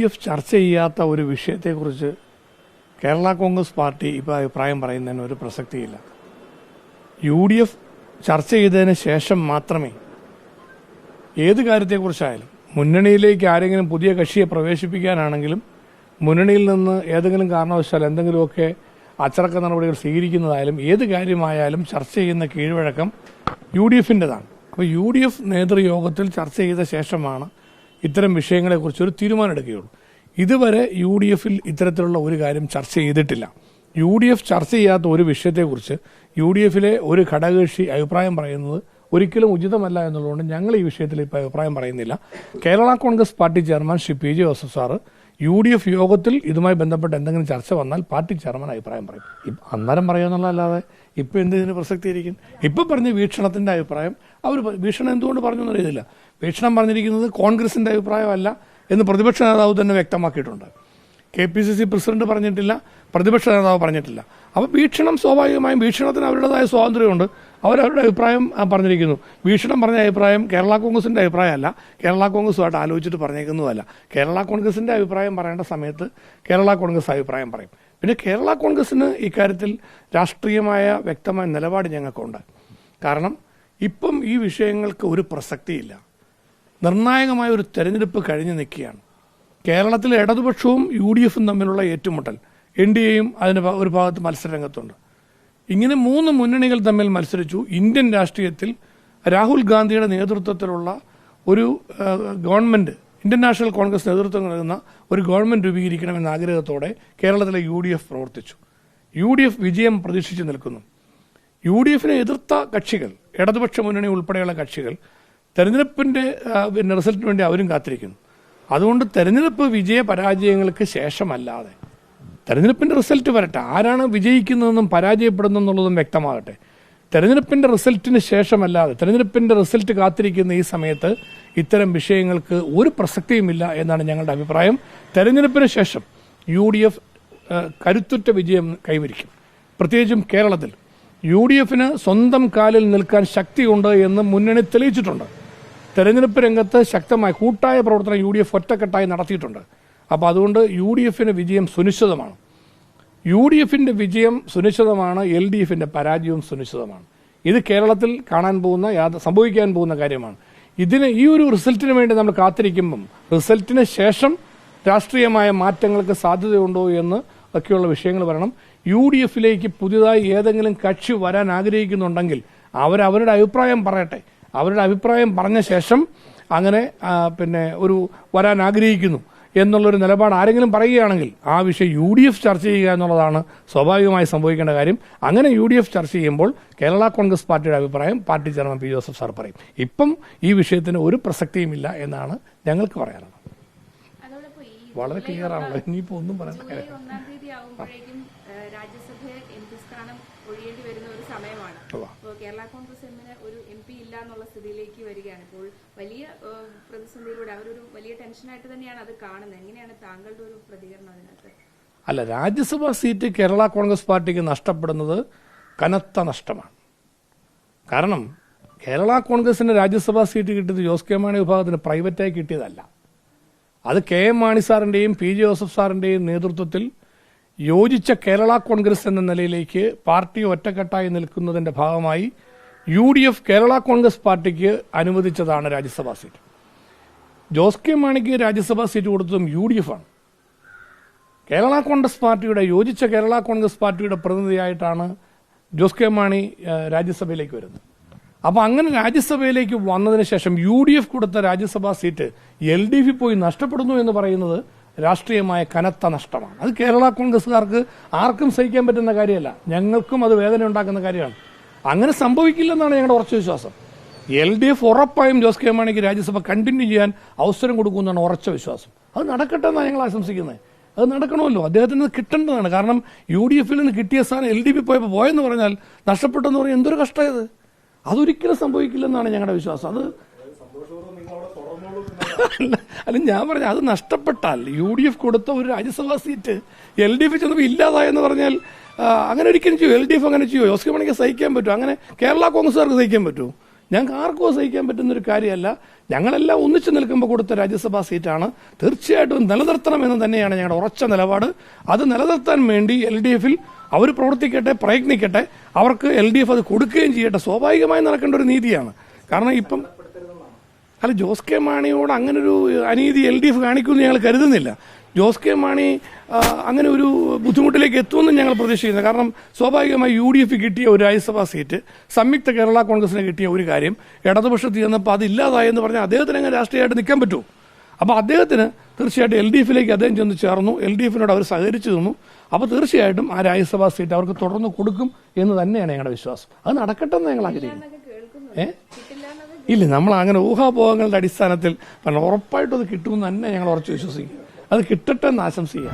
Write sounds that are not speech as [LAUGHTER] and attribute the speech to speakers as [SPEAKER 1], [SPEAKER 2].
[SPEAKER 1] D F ചർച്ച ചെയ്യാത്ത ഒരു വിഷയത്തെക്കുറിച്ച് കേരള കോൺഗ്രസ് പാർട്ടി ഇപ്പോൾ അഭിപ്രായം പറയുന്നതിന് ഒരു പ്രസക്തിയില്ല. യു ഡി എഫ് ചർച്ച ചെയ്തതിന് ശേഷം മാത്രമേ ഏത് കാര്യത്തെക്കുറിച്ചായാലും മുന്നണിയിലേക്ക് ആരെങ്കിലും പുതിയ കക്ഷിയെ പ്രവേശിപ്പിക്കാനാണെങ്കിലും മുന്നണിയിൽ നിന്ന് ഏതെങ്കിലും കാരണവശാൽ എന്തെങ്കിലുമൊക്കെ അച്ചടക്ക നടപടികൾ സ്വീകരിക്കുന്നതായാലും ഏത് കാര്യമായാലും ചർച്ച ചെയ്യുന്ന കീഴ്വഴക്കം യു ഡി എഫിന്റെതാണ്. അപ്പോൾ യു ഡി എഫ് നേതൃയോഗത്തിൽ ചർച്ച ചെയ്ത ശേഷമാണ് ഇത്തരം വിഷയങ്ങളെക്കുറിച്ച് ഒരു തീരുമാനമെടുക്കുകയുള്ളൂ. ഇതുവരെ യു ഡി എഫിൽ ഇത്തരത്തിലുള്ള ഒരു കാര്യം ചർച്ച ചെയ്തിട്ടില്ല. യു ഡി എഫ് ചർച്ച ചെയ്യാത്ത ഒരു വിഷയത്തെക്കുറിച്ച് യു ഡി എഫിലെ ഒരു ഘടകകക്ഷി അഭിപ്രായം പറയുന്നത് ഒരിക്കലും ഉചിതമല്ല എന്നുള്ളതുകൊണ്ട് ഞങ്ങൾ ഈ വിഷയത്തിൽ ഇപ്പോൾ അഭിപ്രായം പറയുന്നില്ല. Kerala Congress party chairman Shri P J Joseph sir U D F യോഗത്തിൽ ഇതുമായി ബന്ധപ്പെട്ട് എന്തെങ്കിലും ചർച്ച വന്നാൽ പാർട്ടി ചെയർമാൻ അഭിപ്രായം പറയും. അന്നേരം പറയുമെന്നുള്ളതല്ലാതെ ഇപ്പം എന്തിനു പ്രസക്തിയിരിക്കും ഇപ്പം പറഞ്ഞ വീക്ഷണത്തിന്റെ അഭിപ്രായം അവർ വീക്ഷണം എന്തുകൊണ്ട് പറഞ്ഞു എന്നറിയത്തില്ല വീക്ഷണം പറഞ്ഞിരിക്കുന്നത് കോൺഗ്രസിന്റെ അഭിപ്രായമല്ല എന്ന് പ്രതിപക്ഷ നേതാവ് തന്നെ വ്യക്തമാക്കിയിട്ടുണ്ട്. K P C C president പറഞ്ഞിട്ടില്ല പ്രതിപക്ഷ നേതാവ് പറഞ്ഞിട്ടില്ല. അപ്പോൾ വീക്ഷണം സ്വാഭാവികമായും വീക്ഷണത്തിന് അവരുടേതായ സ്വാതന്ത്ര്യമുണ്ട്. അവരവരുടെ അഭിപ്രായം പറഞ്ഞിരിക്കുന്നു. വീക്ഷണം പറഞ്ഞ അഭിപ്രായം കേരള കോൺഗ്രസിന്റെ അഭിപ്രായമല്ല. കേരള കോൺഗ്രസുമായിട്ട് ആലോചിച്ചിട്ട് പറഞ്ഞേക്കുന്നതല്ല. കേരള കോൺഗ്രസിന്റെ അഭിപ്രായം പറയേണ്ട സമയത്ത് കേരള കോൺഗ്രസ് അഭിപ്രായം പറയും. പിന്നെ കേരള കോൺഗ്രസിന് ഇക്കാര്യത്തിൽ രാഷ്ട്രീയമായ വ്യക്തമായ നിലപാട് ഞങ്ങൾക്കുണ്ട്. കാരണം ഇപ്പം ഈ വിഷയങ്ങൾക്ക് ഒരു പ്രസക്തിയില്ല. നിർണായകമായ ഒരു തെരഞ്ഞെടുപ്പ് കഴിഞ്ഞു നിൽക്കുകയാണ്. കേരളത്തിലെ ഇടതുപക്ഷവും യു ഡി എഫും തമ്മിലുള്ള ഏറ്റുമുട്ടൽ. എൻ ഡി എയും അതിന് ഒരു ഭാഗത്ത് മത്സരരംഗത്തുണ്ട്. ഇങ്ങനെ മൂന്ന് മുന്നണികൾ തമ്മിൽ മത്സരിച്ചു. ഇന്ത്യൻ രാഷ്ട്രീയത്തിൽ രാഹുൽ ഗാന്ധിയുടെ നേതൃത്വത്തിലുള്ള ഒരു ഗവൺമെന്റ് ഇന്ത്യൻ നാഷണൽ കോൺഗ്രസ് നേതൃത്വം നൽകുന്ന ഒരു ഗവൺമെന്റ് രൂപീകരിക്കണമെന്ന ആഗ്രഹത്തോടെ കേരളത്തിലെ യു ഡി എഫ് പ്രവർത്തിച്ചു. യു ഡി എഫ് വിജയം പ്രതീക്ഷിച്ചു നിൽക്കുന്നു. യു ഡി എഫിനെ എതിർത്ത കക്ഷികൾ ഇടതുപക്ഷ മുന്നണി ഉൾപ്പെടെയുള്ള കക്ഷികൾ തെരഞ്ഞെടുപ്പിന്റെ റിസൾട്ടിന് വേണ്ടി അവരും കാത്തിരിക്കുന്നു. അതുകൊണ്ട് തെരഞ്ഞെടുപ്പ് വിജയ പരാജയങ്ങൾക്ക് ശേഷമല്ലാതെ തെരഞ്ഞെടുപ്പിന്റെ റിസൾട്ട് വരട്ടെ. ആരാണ് വിജയിക്കുന്നതെന്നും പരാജയപ്പെടുന്നതെന്നുള്ളതും വ്യക്തമാകട്ടെ. തെരഞ്ഞെടുപ്പിന്റെ റിസൾട്ടിന് ശേഷമല്ലാതെ തെരഞ്ഞെടുപ്പിന്റെ റിസൾട്ട് കാത്തിരിക്കുന്ന ഈ സമയത്ത് ഇത്തരം വിഷയങ്ങൾക്ക് ഒരു പ്രസക്തിയുമില്ല എന്നാണ് ഞങ്ങളുടെ അഭിപ്രായം. തെരഞ്ഞെടുപ്പിന് ശേഷം യു ഡി എഫ് കരുത്തുറ്റ വിജയം കൈവരിക്കും. പ്രത്യേകിച്ചും കേരളത്തിൽ. യു ഡി എഫിന് സ്വന്തം കാലിൽ നിൽക്കാൻ ശക്തിയുണ്ട് എന്ന് മുന്നണി തെളിയിച്ചിട്ടുണ്ട്. തെരഞ്ഞെടുപ്പ് രംഗത്ത് ശക്തമായ കൂട്ടായ പ്രവർത്തനം യു ഡി എഫ് ഒറ്റക്കെട്ടായി നടത്തിയിട്ടുണ്ട്. അപ്പോൾ അതുകൊണ്ട് യു ഡി എഫിന് വിജയം സുനിശ്ചിതമാണ്. യു ഡി എഫിന്റെ വിജയം സുനിശ്ചിതമാണ് എൽ ഡി എഫിന്റെ പരാജയവും സുനിശ്ചിതമാണ്. ഇത് കേരളത്തിൽ കാണാൻ പോകുന്ന യാത- സംഭവിക്കാൻ പോകുന്ന കാര്യമാണ്. ഇതിന് ഈ ഒരു റിസൾട്ടിന് വേണ്ടി നമ്മൾ കാത്തിരിക്കുമ്പം റിസൾട്ടിന് ശേഷം രാഷ്ട്രീയമായ മാറ്റങ്ങൾക്ക് സാധ്യതയുണ്ടോ എന്ന് ഒക്കെയുള്ള വിഷയങ്ങൾ വരണം. യു ഡി എഫിലേക്ക് പുതിയതായി ഏതെങ്കിലും കക്ഷി വരാൻ ആഗ്രഹിക്കുന്നുണ്ടെങ്കിൽ അവരവരുടെ അഭിപ്രായം പറയട്ടെ. അവരുടെ അഭിപ്രായം പറഞ്ഞ ശേഷം അങ്ങനെ പിന്നെ ഒരു വരാൻ ആഗ്രഹിക്കുന്നു. എന്നുള്ളൊരു നിലപാട് ആരെങ്കിലും പറയുകയാണെങ്കിൽ ആ വിഷയം യു ഡി എഫ് ചർച്ച ചെയ്യുക എന്നുള്ളതാണ് സ്വാഭാവികമായി സംഭവിക്കേണ്ട കാര്യം. അങ്ങനെ യു ഡി എഫ് ചർച്ച ചെയ്യുമ്പോൾ കേരള കോൺഗ്രസ് പാർട്ടിയുടെ അഭിപ്രായം party chairman P Joseph sir പറയും. ഇപ്പം ഈ വിഷയത്തിന് ഒരു പ്രസക്തിയുമില്ല എന്നാണ് ഞങ്ങൾക്ക് പറയാനുള്ളത്. വളരെ ക്ലിയർ ആണല്ലോ ഇനിയിപ്പോൾ ഒന്നും പറയാൻ
[SPEAKER 2] ജൂലൈ രാജ്യസഭയെ എം പി സ്ഥാനം ഒഴിയേണ്ടി വരുന്ന ഒരു സമയമാണ്. അപ്പോ കേരള കോൺഗ്രസ് എമ്മിന് ഒരു എം പി ഇല്ല എന്നുള്ള സ്ഥിതിയിലേക്ക് വരികയാണ്. ഇപ്പോൾ വലിയ പ്രതിസന്ധിയിലൂടെ അവരൊരു വലിയ ടെൻഷനായിട്ട് തന്നെയാണ് അത് കാണുന്നത്. എങ്ങനെയാണ് താങ്കളുടെ ഒരു പ്രതികരണം അതിനകത്ത്?
[SPEAKER 1] അല്ല രാജ്യസഭാ സീറ്റ് കേരള കോൺഗ്രസ് പാർട്ടിക്ക് നഷ്ടപ്പെടുന്നത് കനത്ത നഷ്ടമാണ്. കാരണം കേരള കോൺഗ്രസിന് രാജ്യസഭാ സീറ്റ് കിട്ടിയത് ജോസ് കെ മാണി വിഭാഗത്തിന് പ്രൈവറ്റായി കിട്ടിയതല്ല. അത് കെ എം മാണി സാറിന്റെയും പി ജെ ജോസഫ് സാറിന്റെയും നേതൃത്വത്തിൽ യോജിച്ച കേരള കോൺഗ്രസ് എന്ന നിലയിലേക്ക് പാർട്ടി ഒറ്റക്കെട്ടായി നിൽക്കുന്നതിന്റെ ഭാഗമായി U D F Kerala Congress പാർട്ടിക്ക് അനുവദിച്ചതാണ് രാജ്യസഭാ സീറ്റ്. ജോസ് കെ മാണിക്ക് രാജ്യസഭാ സീറ്റ് കൊടുത്തതും യു ഡി എഫ് ആണ്. കേരള കോൺഗ്രസ് പാർട്ടിയുടെ യോജിച്ച കേരള കോൺഗ്രസ് പാർട്ടിയുടെ പ്രതിനിധിയായിട്ടാണ് ജോസ് കെ മാണി രാജ്യസഭയിലേക്ക് വരുന്നത്. അപ്പോൾ അങ്ങനെ രാജ്യസഭയിലേക്ക് വന്നതിന് ശേഷം യു ഡി എഫ് കൊടുത്ത Rajya Sabha seat L D F പോയി നഷ്ടപ്പെടുന്നു എന്ന് പറയുന്നത് രാഷ്ട്രീയമായ കനത്ത നഷ്ടമാണ്. അത് കേരള കോൺഗ്രസ്സുകാർക്ക് ആർക്കും സഹിക്കാൻ പറ്റുന്ന കാര്യമല്ല. ഞങ്ങൾക്കും അത് വേദന ഉണ്ടാക്കുന്ന കാര്യമാണ്. അങ്ങനെ സംഭവിക്കില്ലെന്നാണ് ഞങ്ങളുടെ ഉറച്ച വിശ്വാസം. എൽ ഡി എഫ് ഉറപ്പായും ജോസ് കെ മാണിക്ക് രാജ്യസഭ കണ്ടിന്യൂ ചെയ്യാൻ അവസരം കൊടുക്കുമെന്നാണ് ഉറച്ച വിശ്വാസം. അത് നടക്കട്ടെ എന്നാണ് ഞങ്ങൾ ആശംസിക്കുന്നത്. അത് നടക്കണമല്ലോ. അദ്ദേഹത്തിന് കിട്ടേണ്ടതാണ്. കാരണം യു ഡി എഫിൽ നിന്ന് കിട്ടിയ സ്ഥാനം എൽ ഡി പി പോയപ്പോൾ പോയെന്ന് പറഞ്ഞാൽ നഷ്ടപ്പെട്ടെന്ന് പറഞ്ഞാൽ എന്തൊരു കഷ്ടമായത് അതൊരിക്കലും സംഭവിക്കില്ലെന്നാണ് ഞങ്ങളുടെ വിശ്വാസം. അത് [LAUGHS] അല്ല ഞാൻ പറഞ്ഞ അത് നഷ്ടപ്പെട്ടാൽ യു ഡി എഫ് കൊടുത്ത ഒരു Rajya Sabha seat L D F ചെന്നപ്പോൾ ഇല്ലാതായെന്ന് പറഞ്ഞാൽ അങ്ങനെ ഒരിക്കലും ചെയ്യും? എൽ ഡി എഫ് അങ്ങനെ ചെയ്യോ? ജോസ് കെ മണിക്ക് സഹിക്കാൻ പറ്റുമോ? അങ്ങനെ കേരള കോൺഗ്രസ്സുകാർക്ക് സഹിക്കാൻ പറ്റുമോ? ഞങ്ങൾക്ക് ആർക്കും സഹിക്കാൻ പറ്റുന്ന ഒരു കാര്യമല്ല. ഞങ്ങളെല്ലാം ഒന്നിച്ചു നിൽക്കുമ്പോൾ കൊടുത്ത രാജ്യസഭാ സീറ്റാണ്. തീർച്ചയായിട്ടും നിലനിർത്തണമെന്ന് തന്നെയാണ് ഞങ്ങളുടെ ഉറച്ച നിലപാട്. അത് നിലനിർത്താൻ വേണ്ടി എൽ ഡി എഫിൽ അവർ പ്രവർത്തിക്കട്ടെ പ്രയത്നിക്കട്ടെ. അവർക്ക് എൽ ഡി എഫ് അത് കൊടുക്കുകയും ചെയ്യട്ടെ. സ്വാഭാവികമായി നടക്കേണ്ട ഒരു നീതിയാണ്. കാരണം ഇപ്പം അല്ല ജോസ് കെ മാണിയോട് അങ്ങനൊരു അനീതി എൽ ഡി എഫ് കാണിക്കുമെന്ന് ഞങ്ങൾ കരുതുന്നില്ല. ജോസ് കെ മാണി അങ്ങനെ ഒരു ബുദ്ധിമുട്ടിലേക്ക് എത്തുമെന്ന് ഞങ്ങൾ പ്രതീക്ഷിക്കുന്നത് കാരണം സ്വാഭാവികമായി യു ഡി എഫ് കിട്ടിയ ഒരു രാജ്യസഭാ സീറ്റ് സംയുക്ത കേരള കോൺഗ്രസിന് കിട്ടിയ ഒരു കാര്യം ഇടതുപക്ഷത്ത് ചെന്നപ്പോൾ അത് ഇല്ലാതായെന്ന് പറഞ്ഞാൽ അദ്ദേഹത്തിന് അങ്ങനെ രാഷ്ട്രീയമായിട്ട് നിൽക്കാൻ പറ്റുമോ അപ്പോൾ അദ്ദേഹത്തിന് തീർച്ചയായിട്ടും എൽ ഡി എഫിലേക്ക് അദ്ദേഹം ചെന്ന് ചേർന്നു. എൽ ഡി എഫിനോട് അവർ സഹകരിച്ചു തന്നു അപ്പോൾ തീർച്ചയായിട്ടും ആ രാജ്യസഭാ സീറ്റ് അവർക്ക് തുടർന്ന് കൊടുക്കും എന്ന് തന്നെയാണ് ഞങ്ങളുടെ വിശ്വാസം. അത് നടക്കട്ടെ എന്ന് ഞങ്ങൾ ആഗ്രഹിക്കുന്നു. ഏ? ഇല്ല നമ്മൾ അങ്ങനെ ഊഹാപോഹങ്ങളുടെ അടിസ്ഥാനത്തിൽ പറഞ്ഞു ഉറപ്പായിട്ടും അത് കിട്ടുമെന്ന് തന്നെ ഞങ്ങൾ ഉറച്ചു വിശ്വസിക്കും. അത് കിട്ടട്ടെ എന്ന് ആശംസിക്കുക